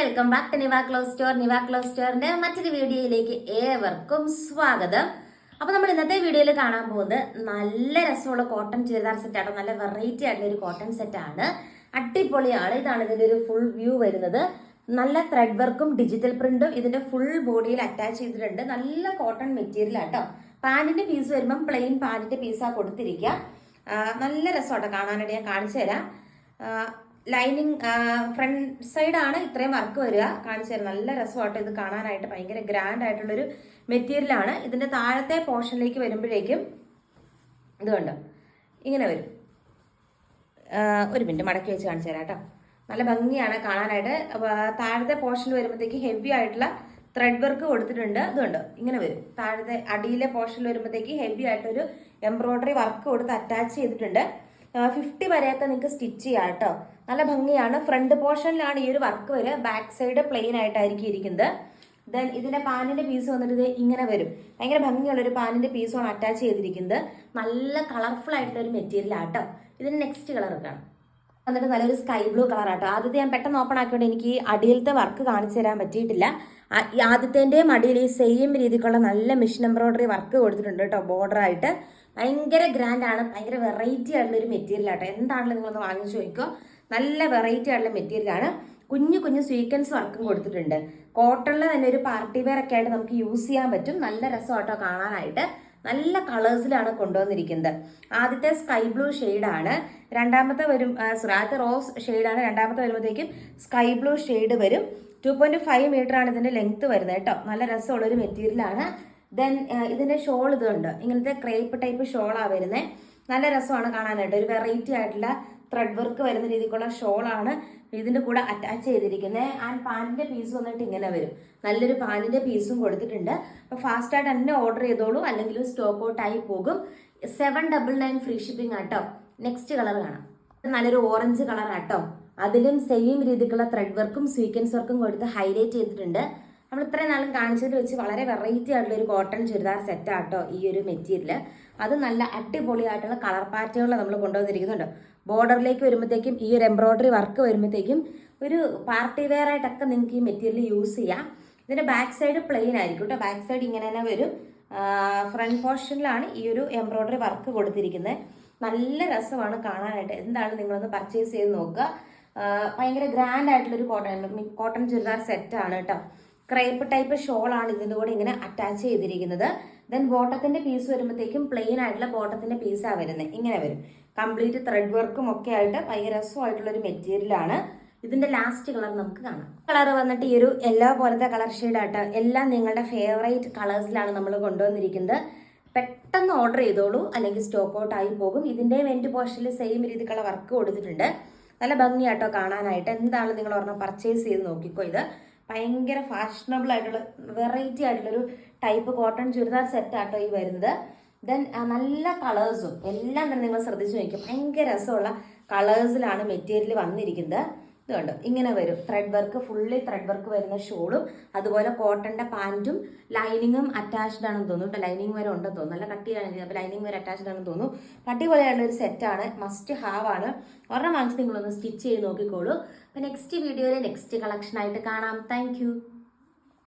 Welcome back to Niva clothes store Niva clothes സ്റ്റോറിന്റെ മറ്റൊരു വീഡിയോയിലേക്ക് ഏവർക്കും സ്വാഗതം. അപ്പൊ നമ്മൾ ഇന്നത്തെ വീഡിയോയിൽ കാണാൻ പോകുന്നത് നല്ല രസമുള്ള കോട്ടൺ ചുരിദാർ സെറ്റ് ആണ് നല്ല വെറൈറ്റി ആയിട്ടുള്ള ഒരു കോട്ടൺ സെറ്റ് ആണ്. അടിപൊളിയാണ് ഇതാണ് ഇതിന്റെ ഒരു ഫുൾ വ്യൂ വരുന്നത്. നല്ല ത്രെഡ് വർക്കും ഡിജിറ്റൽ പ്രിന്റും ഇതിന്റെ ഫുൾ ബോഡിയിൽ അറ്റാച്ച് ചെയ്തിട്ടുണ്ട്. നല്ല കോട്ടൺ മെറ്റീരിയൽ ആട്ടോ. പാന്റിന്റെ പീസ് വരുമ്പം പ്ലെയിൻ പാന്റിന്റെ പീസാ കൊടുത്തിരിക്കുക. നല്ല രസമാട്ടോ കാണാനായിട്ട് ഞാൻ കാണിച്ചു തരാം. ലൈനിങ് ഫ്രണ്ട് സൈഡാണ് ഇത്രയും വർക്ക് വരിക. കാണിച്ചു തരുന്നത് നല്ല രസമായിട്ട് ഇത് കാണാനായിട്ട്. ഭയങ്കര ഗ്രാൻഡ് ആയിട്ടുള്ളൊരു മെറ്റീരിയൽ ആണ് ഇതിന്റെ താഴത്തെ പോർഷനിലേക്ക് വരുമ്പോഴേക്കും ഇതുകൊണ്ട് ഇങ്ങനെ വരും. ഒരു മിനിറ്റ് മടക്കി വെച്ച് കാണിച്ചു തരാം കേട്ടോ. നല്ല ഭംഗിയാണ് കാണാനായിട്ട്. താഴത്തെ പോർഷനിൽ വരുമ്പോഴത്തേക്ക് ഹെവി ആയിട്ടുള്ള ത്രെഡ് വർക്ക് കൊടുത്തിട്ടുണ്ട്. ഇതുണ്ട് ഇങ്ങനെ വരും. താഴത്തെ അടിയിലെ പോർഷനിൽ വരുമ്പോഴത്തേക്ക് ഹെവി ആയിട്ടൊരു എംബ്രോയ്ഡറി വർക്ക് കൊടുത്ത് അറ്റാച്ച് ചെയ്തിട്ടുണ്ട്. ഫിഫ്റ്റി വരെയൊക്കെ നിങ്ങൾക്ക് സ്റ്റിച്ച് ചെയ്യാം കേട്ടോ. നല്ല ഭംഗിയാണ്. ഫ്രണ്ട് പോർഷനിലാണ് ഈ ഒരു വർക്ക് വരിക. ബാക്ക് സൈഡ് പ്ലെയിൻ ആയിട്ടായിരിക്കും ഇരിക്കുന്നത്. ദെൻ ഇതിന്റെ പാനിന്റെ പീസ് വന്നിട്ട് ഇങ്ങനെ വരും. ഭയങ്കര ഭംഗിയുള്ള ഒരു പാനിന്റെ പീസാണ് അറ്റാച്ച് ചെയ്തിരിക്കുന്നത്. നല്ല കളർഫുൾ ആയിട്ടുള്ള ഒരു മെറ്റീരിയൽ ആട്ടോ ഇതിന് നെക്സ്റ്റ് കളർ കാണാം. വന്നിട്ട് നല്ലൊരു സ്കൈ ബ്ലൂ കളർ ആട്ടോ ആദ്യത്തെ ഞാൻ പെട്ടെന്ന് ഓപ്പൺ ആക്കിയോണ്ട് എനിക്ക് അടിയിലത്തെ വർക്ക് കാണിച്ചു തരാൻ പറ്റിയിട്ടില്ല. ആ- ഈ അടിയിൽ ഈ സെയിം രീതിക്കുള്ള നല്ല മിഷൻ എംബ്രോയിഡറി വർക്ക് കൊടുത്തിട്ടുണ്ട് കേട്ടോ ബോർഡർ ആയിട്ട്. ഭയങ്കര ആണ്. ഭയങ്കര വെറൈറ്റി ആയിട്ടുള്ള ഒരു മെറ്റീരിയൽ ആട്ടോ. എന്താണല്ലോ നിങ്ങളൊന്ന് വാങ്ങിച്ചു നോക്കിക്കോ നല്ല വെറൈറ്റി ആയിട്ടുള്ള മെറ്റീരിയൽ ആണ്. കുഞ്ഞു കുഞ്ഞു സ്വീക്കൻസ് വർക്കും കൊടുത്തിട്ടുണ്ട്. കോട്ടണിൽ തന്നെ ഒരു പാർട്ടി വെയർ ഒക്കെ ആയിട്ട് നമുക്ക് യൂസ് ചെയ്യാൻ പറ്റും. നല്ല രസമാട്ടോ കാണാനായിട്ട്. നല്ല കളേഴ്സിലാണ് കൊണ്ടുവന്നിരിക്കുന്നത്. ആദ്യത്തെ സ്കൈ ബ്ലൂ ആണ്. രണ്ടാമത്തെ വരും ആദ്യത്തെ റോസ് ഷെയ്ഡാണ് രണ്ടാമത്തെ വരുമ്പോഴത്തേക്കും സ്കൈ ബ്ലൂ ഷെയ്ഡ് വരും. ടു പോയിന്റ് ഫൈവ് മീറ്റർ ആണ് ഇതിന്റെ ലെങ്ത് വരുന്നത് കേട്ടോ. നല്ല രസമുള്ള ഒരു മെറ്റീരിയൽ ആണ്. ദെൻ ഇതിന്റെ ഷോൾ ഇതുണ്ട് ഇങ്ങനത്തെ ക്രേപ്പ് ടൈപ്പ് ഷോളാണ് വരുന്നത് നല്ല രസമാണ് കാണാനായിട്ട്. ഒരു വെറൈറ്റി ആയിട്ടുള്ള ത്രെഡ് വർക്ക് വരുന്ന രീതിക്കുള്ള ഷോളാണ് ഇതിന്റെ കൂടെ അറ്റാച്ച് ചെയ്തിരിക്കുന്നത് ആൻഡ് പാനിന്റെ പീസ് വന്നിട്ട് ഇങ്ങനെ വരും. നല്ലൊരു പാനിന്റെ പീസും കൊടുത്തിട്ടുണ്ട്. അപ്പോൾ ഫാസ്റ്റായിട്ട് തന്നെ ഓർഡർ ചെയ്തോളൂ. അല്ലെങ്കിൽ സ്റ്റോക്ക് ഔട്ടായി പോകും. Seven double nine free shipping ആട്ടോ നെക്സ്റ്റ് കളർ കാണാം. നല്ലൊരു ഓറഞ്ച് കളർ ആട്ടോ അതിലും സെയിം രീതിക്കുള്ള ത്രെഡ് വർക്കും സ്വീക്കൻസ് വർക്കും കൊടുത്ത് ഹൈലൈറ്റ് ചെയ്തിട്ടുണ്ട്. നമ്മൾ ഇത്രയും നാളും കാണിച്ചതിൽ വെച്ച് വളരെ വെറൈറ്റി ആയിട്ടുള്ള ഒരു കോട്ടൺ ചുരിദാർ സെറ്റ് ആട്ടോ ഈ ഒരു മെറ്റീരിയൽ അത് നല്ല അടിപൊളിയായിട്ടുള്ള കളർ പാറ്റേണുകൾ നമ്മൾ കൊണ്ടുവന്നിരിക്കുന്നുണ്ട്. ബോർഡറിലേക്ക് വരുമ്പോഴത്തേക്കും ഈ ഒരു എംബ്രോയിഡറി വർക്ക് വരുമ്പോഴത്തേക്കും ഒരു പാർട്ടി വെയർ ആയിട്ടൊക്കെ നിങ്ങൾക്ക് ഈ മെറ്റീരിയൽ യൂസ് ചെയ്യാം. ഇതിന്റെ ബാക്ക് സൈഡ് പ്ലെയിൻ ആയിരിക്കും കേട്ടോ ബാക്ക് സൈഡ് ഇങ്ങനെ തന്നെ വരും. ഫ്രണ്ട് പോർഷനിലാണ് ഈ ഒരു എംബ്രോയിഡറി വർക്ക് കൊടുത്തിരിക്കുന്നത് നല്ല രസമാണ് കാണാനായിട്ട്. എന്താണ് നിങ്ങളൊന്ന് പർച്ചേസ് ചെയ്ത് നോക്കുക. ഭയങ്കര ഗ്രാൻഡ് ആയിട്ടുള്ളൊരു കോട്ടൺ കോട്ടൺ ചുരിദാർ സെറ്റ് ആണ് കേട്ടോ ക്രേപ്പ് ടൈപ്പ് ഷോൾ ആണ് ഇതിന്റെ കൂടെ ഇങ്ങനെ അറ്റാച്ച് ചെയ്തിരിക്കുന്നത്. ദെൻ ബോട്ടത്തിന്റെ പീസ് വരുമ്പോഴത്തേക്കും പ്ലെയിൻ ആയിട്ടുള്ള ബോട്ടത്തിന്റെ പീസാണ് വരുന്നത് ഇങ്ങനെ വരും. കംപ്ലീറ്റ് ത്രെഡ് വർക്കും ഒക്കെ ആയിട്ട് ഭയങ്കര രസമായിട്ടുള്ള ഒരു മെറ്റീരിയലാണ് ഇതിന്റെ ലാസ്റ്റ് കളർ നമുക്ക് കാണാം. കളർ വന്നിട്ട് ഈ ഒരു എല്ലാ പോലത്തെ കളർ ഷെയ്ഡായിട്ട് എല്ലാം നിങ്ങളുടെ ഫേവറേറ്റ് കളേഴ്സിലാണ് നമ്മൾ കൊണ്ടുവന്നിരിക്കുന്നത്. പെട്ടെന്ന് ഓർഡർ ചെയ്തോളൂ. അല്ലെങ്കിൽ സ്റ്റോക്ക് ഔട്ട് ആയി പോകും. ഇതിന്റെ വെന്റ് പോർഷനിൽ സെയിം രീതിക്കുള്ള വർക്ക് കൊടുത്തിട്ടുണ്ട്. നല്ല ഭംഗിയാട്ടോ കാണാനായിട്ട്. എന്താണ് നിങ്ങൾ ഒരെണ്ണം പർച്ചേസ് ചെയ്ത് നോക്കിക്കോ ഇത്. ഭയങ്കര ഫാഷനബിൾ ആയിട്ടുള്ള വെറൈറ്റി ആയിട്ടുള്ളൊരു ടൈപ്പ് കോട്ടൺ ചുരിദാർ സെറ്റ് ആട്ടോ ഈ വരുന്നത്. ദെൻ നല്ല കളേഴ്സും എല്ലാം തന്നെ നിങ്ങൾ ശ്രദ്ധിച്ചു നോക്കും ഭയങ്കര രസമുള്ള കളേഴ്സിലാണ് മെറ്റീരിയൽ വന്നിരിക്കുന്നത്. ഇത് കണ്ടോ? ഇങ്ങനെ വരും. Thread work fully thread work വരുന്ന ഷോളും അതുപോലെ കോട്ടന്റെ പാന്റും ലൈനിങ്ങും അറ്റാച്ച്ഡ് ആണെന്ന് തോന്നുന്നു കേട്ടോ. ലൈനിങ് വരെ ഉണ്ടെന്ന് തോന്നുന്നു. നല്ല കട്ടിയാണ്. അപ്പോൾ ലൈനിങ് വരെ അറ്റാച്ച്ഡ് ആണെന്ന് തോന്നുന്നു. അടിപൊളിയായിട്ടുള്ള ഒരു സെറ്റാണ് മസ്റ്റ് ഹാവ് ആണ്. ഒരെണ്ണം വാങ്ങിച്ച് നിങ്ങളൊന്ന് സ്റ്റിച്ച് ചെയ്ത് നോക്കിക്കോളൂ. അപ്പോൾ നെക്സ്റ്റ് വീഡിയോയിൽ നെക്സ്റ്റ് കളക്ഷൻ ആയിട്ട് കാണാം. താങ്ക്